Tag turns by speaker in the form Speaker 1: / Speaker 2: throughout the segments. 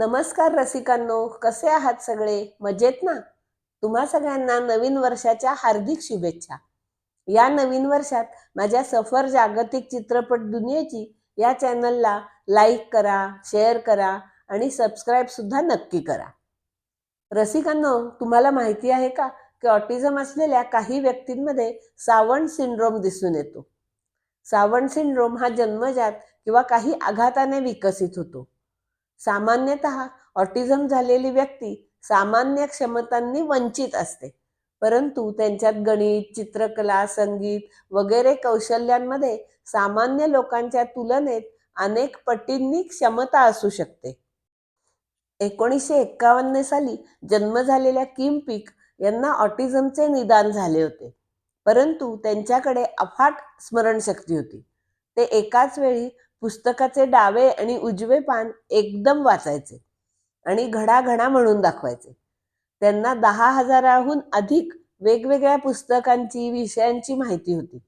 Speaker 1: नमस्कार रसिकांनो कसे आहात सगळे? मजेत ना? तुम्हा सगळ्यांना नवीन वर्षाच्या हार्दिक शुभेच्छा. या नवीन वर्षात माझ्या सफर जागतिक चित्रपट दुनियेची या चॅनलला लाईक करा शेअर करा आणि सबस्क्राईब सुद्धा नक्की करा. रसिकांनो तुम्हाला माहिती आहे का की ऑटिझम असलेल्या काही व्यक्तींमध्ये सावण सिंड्रोम दिसून येतो. सावण सिंड्रोम हा जन्मजात किंवा काही आघाताने विकसित होतो. सामान्यतः ऑटिझम झालेली व्यक्ती सामान्य क्षमतांनी वंचित असते. परंतु त्यांच्यात गणित चित्रकला संगीत वगैरे कौशल्यांमध्ये सामान्य लोकांच्या तुलनेत अनेक पटींनी क्षमता असू शकते. एकोणीसशे एक्कावन्न साली जन्म झालेल्या किम पिक यांना ऑटिझमचे निदान झाले होते. परंतु त्यांच्याकडे अफाट स्मरणशक्ती होती. ते एकाच वेळी पुस्तकाचे डावे आणि उजवे पान एकदम वाचायचे आणि घडाघडा म्हणून दाखवायचे. त्यांना दहा हजाराहून अधिक वेगवेगळ्या पुस्तकांची विषयांची माहिती होती.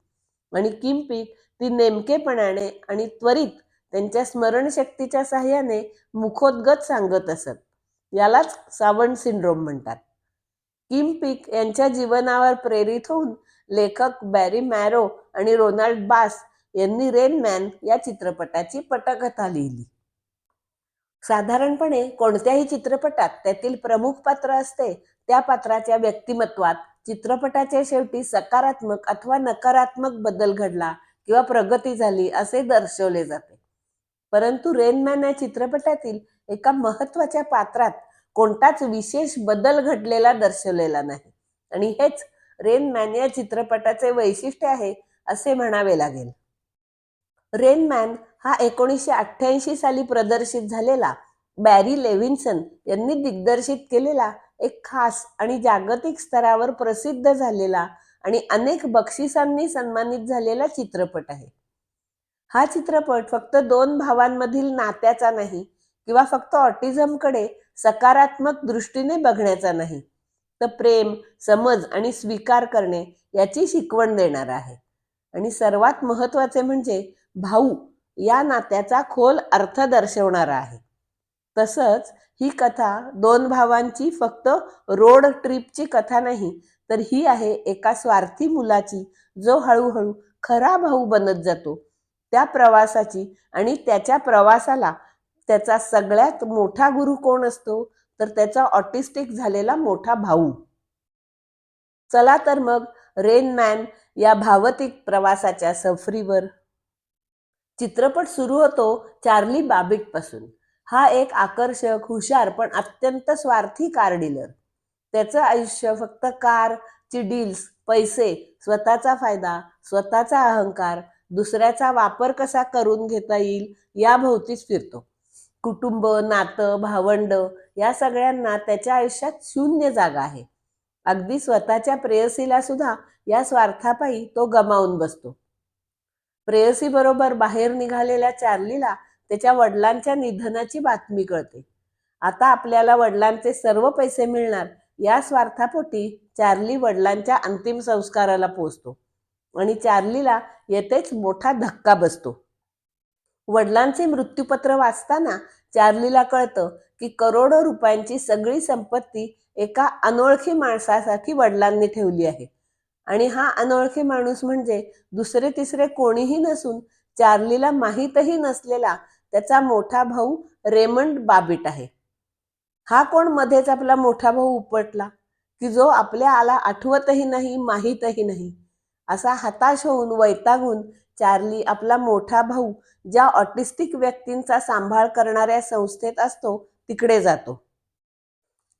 Speaker 1: आणि किमपिक ती नेमकेपणाने आणि त्वरित त्यांच्या स्मरणशक्तीच्या साह्याने मुखोद्गत सांगत असत. यालाच सावंत सिंड्रोम म्हणतात. किमपिक यांच्या जीवनावर प्रेरित होऊन लेखक बॅरी मॅरो आणि रोनाल्ड बास यांनी रेनमॅन या चित्रपटाची पटकथा लिहिली. साधारणपणे कोणत्याही चित्रपटात त्यातील प्रमुख पात्र असते त्या पात्राच्या व्यक्तिमत्वात चित्रपटाच्या शेवटी सकारात्मक अथवा नकारात्मक बदल घडला किंवा प्रगती झाली असे दर्शवले जाते. परंतु रेनमॅन या चित्रपटातील एका महत्त्वाच्या पात्रात कोणताच विशेष बदल घडलेला दर्शवलेला नाही. आणि हेच रेनमॅन या चित्रपटाचे वैशिष्ट्य आहे असे म्हणावे लागेल. रेनमॅन हा एकोणीसशे अठ्ठ्याऐंशी साली प्रदर्शित झालेला बॅरी लेव्हिन्सन यांनी दिग्दर्शित केलेला एक खास आणि जागतिक स्तरावर प्रसिद्ध झालेला आणि अनेक बक्षिसांनी सन्मानित झालेला चित्रपट आहे. हा चित्रपट फक्त दोन भावांमधील नात्याचा नाही किंवा फक्त ऑटिझमकडे सकारात्मक दृष्टीने बघण्याचा नाही तर प्रेम समज आणि स्वीकार करणे याची शिकवण देणार आहे. आणि सर्वात महत्त्वाचे म्हणजे भाऊ या नात्याचा खोल अर्थ दर्शवणारा आहे. तसंच ही कथा दोन भावांची फक्त रोड ट्रिपची कथा नाही तर ही आहे एका स्वार्थी मुलाची जो हळूहळू खरा भाऊ बनत जातो. त्या प्रवासाची आणि त्याच्या प्रवासाला त्याचा सगळ्यात मोठा गुरु कोण असतो? तर त्याचा ऑटिस्टिक झालेला मोठा भाऊ. चला तर मग रेन मॅन या भावतिक प्रवासाच्या सफरीवर चित्रपट सुरू होतो चार्ली बाबिटपासून हा एक आकर्षक हुशार पण अत्यंत स्वार्थी कार डीलर. त्याचं आयुष्य फक्त कार ची डील्स पैसे स्वतःचा फायदा स्वतःचा अहंकार दुसऱ्याचा वापर कसा करून घेता येईल या भोवतीच फिरतो. कुटुंब नातं भावंड या सगळ्यांना त्याच्या आयुष्यात शून्य जागा आहे. अगदी स्वतःच्या प्रेयसीला सुद्धा या स्वार्थापायी तो गमावून बसतो. प्रेयसी बरोबर बाहेर निघालेल्या चार्लीला त्याच्या वडिलांच्या निधनाची बातमी कळते. आता आपल्याला वडिलांचे सर्व पैसे मिळणार या स्वार्थापोटी चार्ली वडिलांच्या अंतिम संस्काराला पोचतो आणि चार्लीला येथेच मोठा धक्का बसतो. वडिलांचे मृत्यूपत्र वाचताना चार्लीला कळतं की करोडो रुपयांची सगळी संपत्ती एका अनोळखी माणसासाठी वडिलांनी ठेवली आहे. आणि हा अनोळखी माणूस म्हणजे दुसरे तिसरे कोणीही नसून चार्लीला माहीतही नसलेला त्याचा मोठा भाऊ रेमंड बाबिट आहे. हा कोण मध्येच आपला मोठा भाऊ उपटला की जो आपल्या आला आठवतही नाही माहीतही नाही. असा हताश होऊन वैतागून चार्ली आपला मोठा भाऊ ज्या ऑटिस्टिक व्यक्तींचा सांभाळ करणाऱ्या संस्थेत असतो तिकडे जातो.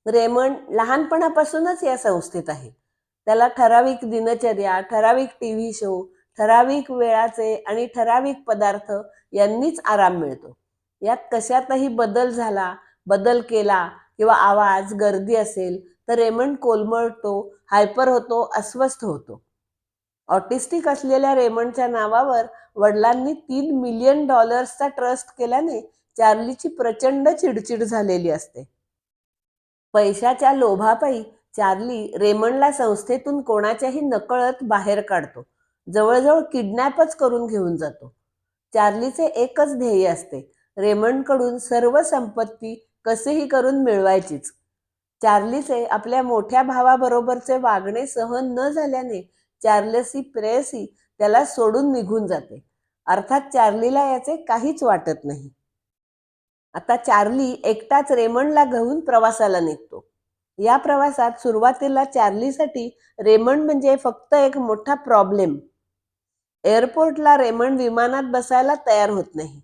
Speaker 1: रेमंड लहानपणापासूनच या संस्थेत आहे. त्याला ठराविक दिनचर्या ठराविक टी व्ही शो ठराविक वेळाचे आणि ठराविक पदार्थ यांनीच आराम मिळतो. यात कशातही बदल झाला बदल केला किंवा आवाज गर्दी असेल तर रेमंड कोलमळतो हायपर होतो अस्वस्थ होतो. ऑटिस्टिक असलेल्या रेमंडच्या नावावर वडिलांनी तीन मिलियन डॉलर्सचा ट्रस्ट केल्याने चार्लीची प्रचंड चिडचिड झालेली असते. पैशाच्या लोभापायी चार्ली रेमंडला संस्थेतून कोणाच्याही नकळत बाहेर काढतो. जवळजवळ किडनॅपच करून घेऊन जातो. चार्लीचे एकच ध्येय असते रेमंडकडून सर्व संपत्ती कसेही करून मिळवायचीच. चार्लीचे आपल्या मोठ्या भावाबरोबरचे वागणे सहन न झाल्याने चार्लसी प्रेयसी त्याला सोडून निघून जाते. अर्थात चार्लीला याचे काहीच वाटत नाही. आता चार्ली एकटाच रेमंडला घेऊन प्रवासाला निघतो. या प्रवासात सुरुवातीला चार्लीसाठी रेमंड म्हणजे फक्त एक मोठा प्रॉब्लेम. एअरपोर्टला रेमंड विमानात बसायला तयार होत नाही.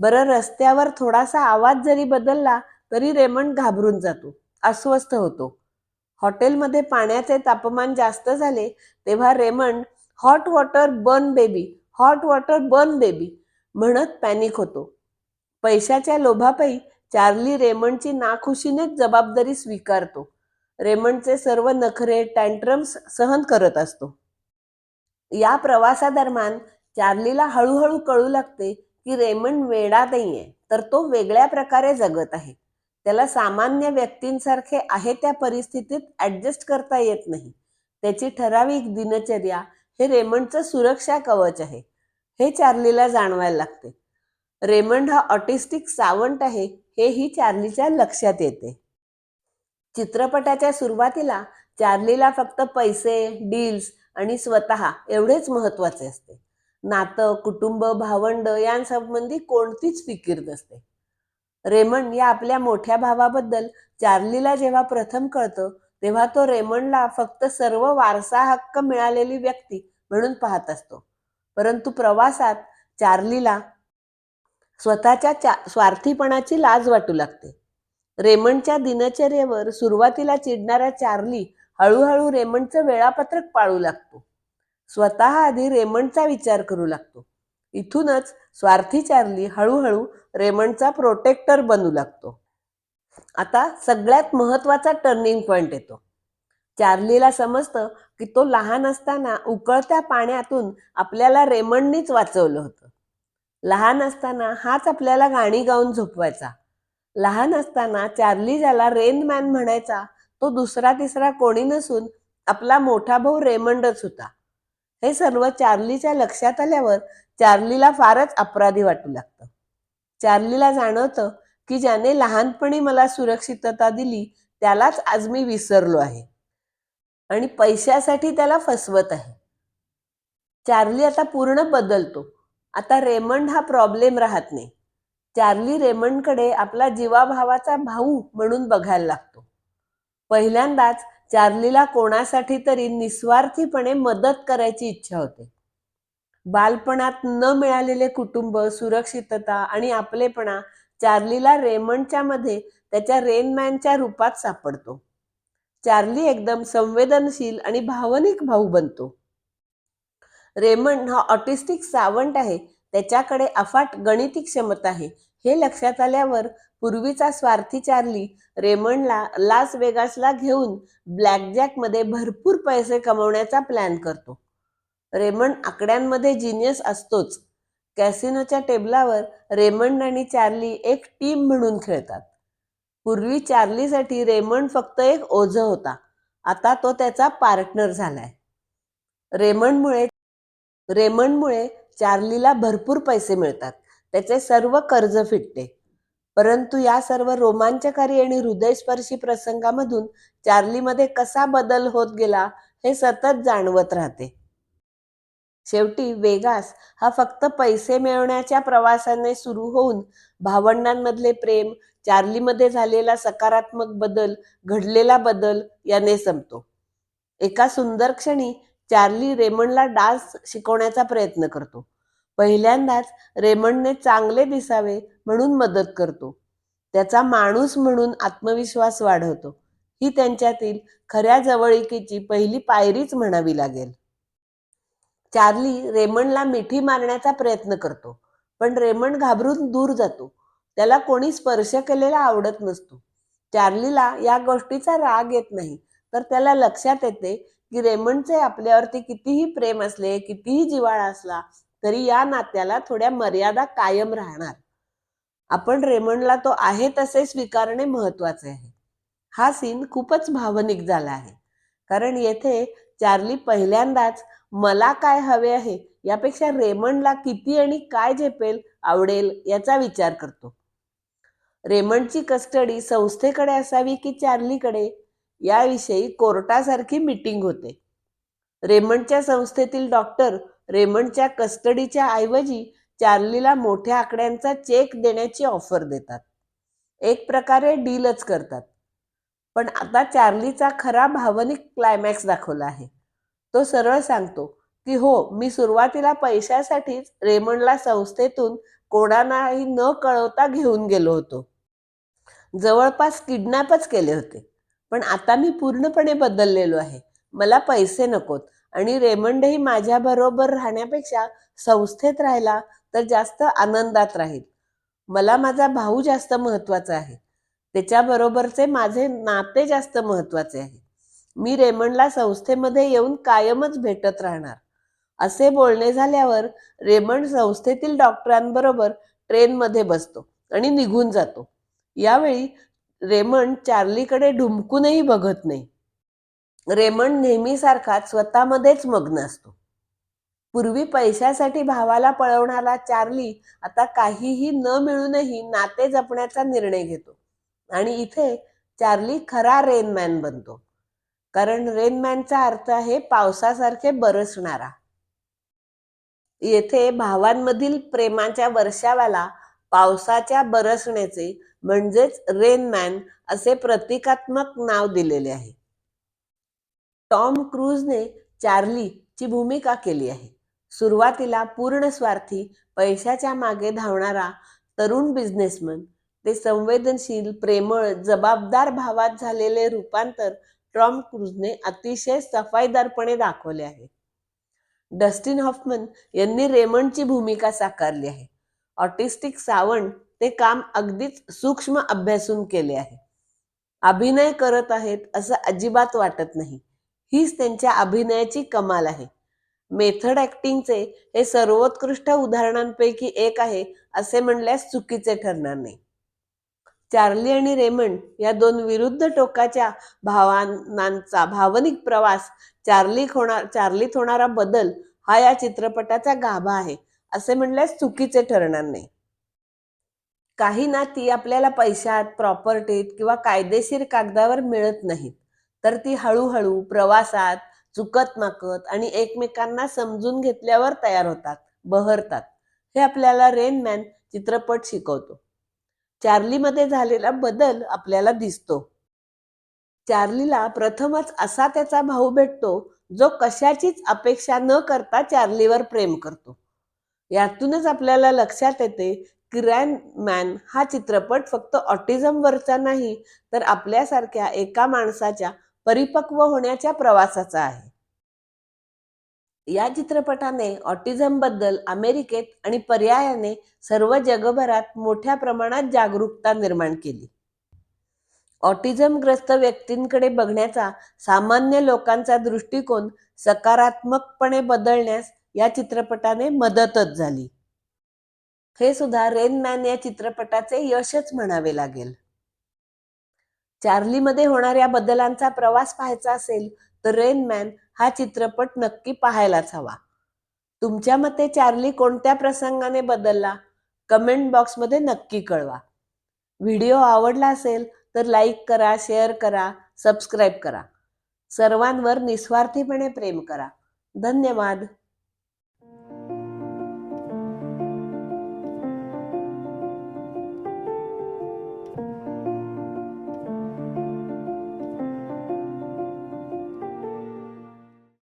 Speaker 1: बरं रस्त्यावर थोडासा आवाज जरी बदलला तरी रेमंड घाबरून जातो अस्वस्थ होतो. हॉटेलमध्ये पाण्याचे तापमान जास्त झाले तेव्हा Raymond hot water burn baby hot water burn baby म्हणत पॅनिक होतो. पैशाच्या लोभापायी चार्ली रेमंडची नाखुशीनेच जबाबदारी स्वीकारतो. रेमंडचे सर्व नखरे टँट्रम्स सहन करत असतो. या प्रवासादरम्यान चार्लीला हळूहळू कळू लागते की रेमंड वेडा नाहीये तर तो वेगळ्या प्रकारे जगत आहे. त्याला सामान्य व्यक्तींसारखे आहे त्या परिस्थितीत ऍडजस्ट करता येत नाही. त्याची ठराविक दिनचर्या हे रेमंडचं सुरक्षा कवच आहे हे चार्लीला जाणवायला लागते. रेमंड हा ऑटिस्टिक सावंट आहे हेही चार्लीच्या लक्षात येते. चित्रपटाच्या सुरुवातीला चार्लीला फक्त पैसे डील्स आणि स्वतः एवढेच महत्त्वाचे असते. नातं कुटुंब भावंड यांसंबंधी कोणतीच फिकीर नसते. रेमंड या आपल्या मोठ्या भावाबद्दल चार्लीला जेव्हा प्रथम कळतं तेव्हा तो रेमंडला फक्त सर्व वारसा हक्क मिळालेली व्यक्ती म्हणून पाहत असतो. परंतु प्रवासात चार्लीला स्वतःच्या चा स्वार्थीपणाची लाज वाटू लागते. रेमंडच्या दिनचर्येवर सुरुवातीला चिडणाऱ्या चार्ली हळूहळू रेमंडचं वेळापत्रक पाळू लागतो. स्वतः आधी रेमंडचा विचार करू लागतो. इथूनच स्वार्थी चार्ली हळूहळू रेमंडचा प्रोटेक्टर बनू लागतो. आता सगळ्यात महत्त्वाचा टर्निंग पॉइंट येतो. चार्लीला समजतं की तो लहान असताना उकळत्या पाण्यातून आपल्याला रेमंडनीच वाचवलं होतं. लहान असताना हाच आपल्याला गाणी गाऊन झोपवायचा. लहान असताना चार्ली ज्याला रेनमॅन म्हणायचा तो दुसरा तिसरा कोणी नसून आपला मोठा भाऊ रेमंडच होता. हे सर्व चार्लीच्या लक्षात आल्यावर चार्लीला फारच अपराधी वाटू लागतं. चार्लीला जाणवतं की ज्याने लहानपणी मला सुरक्षितता दिली त्यालाच आज मी विसरलो आहे. आणि पैशासाठी त्याला फसवत आहे. चार्ली आता पूर्ण बदलतो. आता रेमंड हा प्रॉब्लेम राहत नाही. चार्ली रेमंडकडे आपला जीवाभावाचा भाऊ म्हणून बघायला लागतो. पहिल्यांदाच चार्लीला कोणासाठी तरी निस्वार्थीपणे मदत करायची इच्छा होते. बालपणात न मिळालेले कुटुंब सुरक्षितता आणि आपलेपणा चार्लीला रेमंडच्या मध्ये त्याच्या रेनमॅनच्या रूपात सापडतो. चार्ली एकदम संवेदनशील आणि भावनिक भाऊ बनतो. रेमंड हा ऑटिस्टिक सावंट आहे. त्याच्याकडे अफाट गणिती क्षमता आहे. हे लक्षात आल्यावर पूर्वीचा स्वार्थी चार्ली रेमंडला लास वेगासला घेऊन ब्लॅकजॅकमध्ये भरपूर पैसे कमवण्याचा प्लॅन करतो. रेमंड आकड्यांमध्ये जिनियस असतोच. कॅसिनोच्या टेबलावर रेमंड आणि चार्ली एक टीम म्हणून खेळतात. पूर्वी चार्लीसाठी रेमंड फक्त एक ओझ होता. आता तो त्याचा पार्टनर झालाय. रेमंडमुळे रेमंडमुळे चार्लीला भरपूर पैसे मिळतात. त्याचे सर्व कर्ज फिटते. परंतु या सर्व रोमांचकारी आणि हृदयस्पर्शी प्रसंगामधून चार्लीमध्ये कसा बदल होत गेला हे सतत जाणवत राहते. शेवटी वेगास हा फक्त पैसे मिळवण्याच्या प्रवासाने सुरू होऊन भावंडांमधले प्रेम चार्लीमध्ये झालेला सकारात्मक बदल घडलेला बदल याने संपतो. एका सुंदर क्षणी चार्ली रेमंडला डान्स शिकवण्याचा प्रयत्न करतो. पहिल्यांदाच रेमंडने चांगले दिसावे म्हणून मदत करतो. त्याचा माणूस म्हणून आत्मविश्वास वाढवतो. ही त्यांच्यातील खऱ्या जवळीकीची पहिली पायरीच म्हणावी लागेल. चार्ली रेमंडला मिठी मारण्याचा प्रयत्न करतो पण रेमंड घाबरून दूर जातो. त्याला कोणी स्पर्श केलेला आवडत नसतो. चार्लीला या गोष्टीचा राग येत नाही तर त्याला लक्षात येते की रेमंडचे आपल्यावरती कितीही प्रेम असले कितीही जिव्हाळा असला तरी या नात्याला थोड्या मर्यादा कायम राहणार. आपण रेमंडला तो आहे तसे स्वीकारणे महत्त्वाचे आहे. हा सीन खूपच भावनिक झाला आहे. कारण येथे चार्ली पहिल्यांदाच मला काय हवे आहे यापेक्षा रेमंडला किती आणि काय झेपेल आवडेल याचा विचार करतो. रेमंडची कस्टडी संस्थेकडे असावी की चार्लीकडे? याविषयी कोर्टासारखी मीटिंग होते. रेमंडच्या संस्थेतील डॉक्टर रेमंडच्या कस्टडीच्या ऐवजी चार्लीला मोठ्या आकड्यांचा चेक देण्याची ऑफर देतात. एक प्रकारे डीलच करतात. पण आता चार्लीचा खरा भावनिक क्लायमॅक्स दाखवला आहे. तो सरळ सांगतो की हो मी सुरुवातीला पैशासाठीच रेमंडला संस्थेतून कोणालाही न कळवता घेऊन गेलो होतो. जवळपास किडनॅपच केले होते. पण आता मी पूर्णपणे बदललेलो आहे. मला पैसे नकोत. आणि रेमंडही माझ्या बरोबर राहण्यापेक्षा संस्थेत राहिला तर जास्त आनंदात राहील. मला माझा भाऊ जास्त महत्त्वाचा आहे. त्याच्याबरोबरचे माझे नाते जास्त महत्त्वाचे आहे. मी रेमंडला संस्थेमध्ये येऊन कायमच भेटत राहणार. असे बोलणे झाल्यावर रेमंड संस्थेतील डॉक्टरांबरोबर ट्रेनमध्ये बसतो आणि निघून जातो. यावेळी रेमंड चार्लीकडे ढुमकूनही बघत नाही. रेमंड नेहमीसारखाच स्वतःमध्येच मग्न असतो. पूर्वी पैशासाठी भावाला पळवणारा चार्ली आता काहीही न मिळूनही नाते जपण्याचा निर्णय घेतो. आणि इथे चार्ली खरा रेनमॅन बनतो. कारण रेनमॅनचा अर्थ आहे पावसासारखे बरसणारा. येथे भावांमधील प्रेमाच्या वर्षावाला पावसाच्या बरसण्याचे म्हणजेच रेनमॅन असे प्रतिकात्मक नाव दिलेले आहे. टॉम क्रूजने चार्ली ची भूमिका केली आहे. सुरुवातीला पूर्ण स्वार्थी पैशाच्या मागे धावणारा तरुण बिझनेसमन ते संवेदनशील प्रेमळ जबाबदार भावात झालेले रूपांतर टॉम क्रूजने अतिशय सफाईदारपणे दाखवले आहे. डस्टिन हॉफमन यांनी रेमंडची भूमिका साकारली आहे. ऑटिस्टिक सावंत ते काम अगदीच सूक्ष्म अभ्यासून केले आहे. अभिनय करत आहेत असं अजिबात वाटत नाही. हीच त्यांच्या अभिनयाची कमाल आहे. मेथड ऍक्टिंगचे हे सर्वोत्कृष्ट उदाहरणांपैकी एक आहे असे म्हणल्यास चुकीचे ठरणार नाही. चार्ली आणि रेमंड या दोन विरुद्ध टोकाच्या भावनांचा भावनिक प्रवास चार्ली होणार चार्लीत होणारा बदल हा या चित्रपटाचा गाभा आहे. असे म्हणल्यास चुकीचे ठरणार नाही. काही नाती आपल्याला पैशात प्रॉपर्टीत किंवा कायदेशीर कागदावर मिळत नाहीत. तर ती हळूहळू प्रवासात चुकत माकत आणि एकमेकांना समजून घेतल्यावर तयार होतात बहरतात. हे आपल्याला रेनमॅन चित्रपट शिकवतो. चार्लीमध्ये झालेला बदल आपल्याला दिसतो. चार्लीला प्रथमच असा त्याचा भाऊ भेटतो जो कशाचीच अपेक्षा न करता चार्लीवर प्रेम करतो. यातूनच आपल्याला लक्षात येते की रॅन मॅन हा चित्रपट फक्त ऑटिझमवरचा नाही तर आपल्यासारख्या एका माणसाच्या परिपक्व होण्याच्या प्रवासाचा आहे. या चित्रपटाने ऑटिझमबद्दल अमेरिकेत आणि पर्यायाने सर्व जगभरात मोठ्या प्रमाणात जागरूकता निर्माण केली. ऑटिझमग्रस्त व्यक्तींकडे बघण्याचा सामान्य लोकांचा दृष्टिकोन सकारात्मकपणे बदलण्यास या चित्रपटाने मदतच झाली. हे सुद्धा रेनमॅन या चित्रपटाचे यशच म्हणावे लागेल. चार्लीमध्ये होणाऱ्या बदलांचा प्रवास पाहायचा असेल तर रेनमॅन हा चित्रपट नक्की पाहायलाच हवा. तुमच्या मते चार्ली कोणत्या प्रसंगाने बदलला? कमेंट बॉक्समध्ये नक्की कळवा. व्हिडिओ आवडला असेल तर लाईक करा शेअर करा सबस्क्राईब करा. सर्वांवर निस्वार्थीपणे प्रेम करा. धन्यवाद.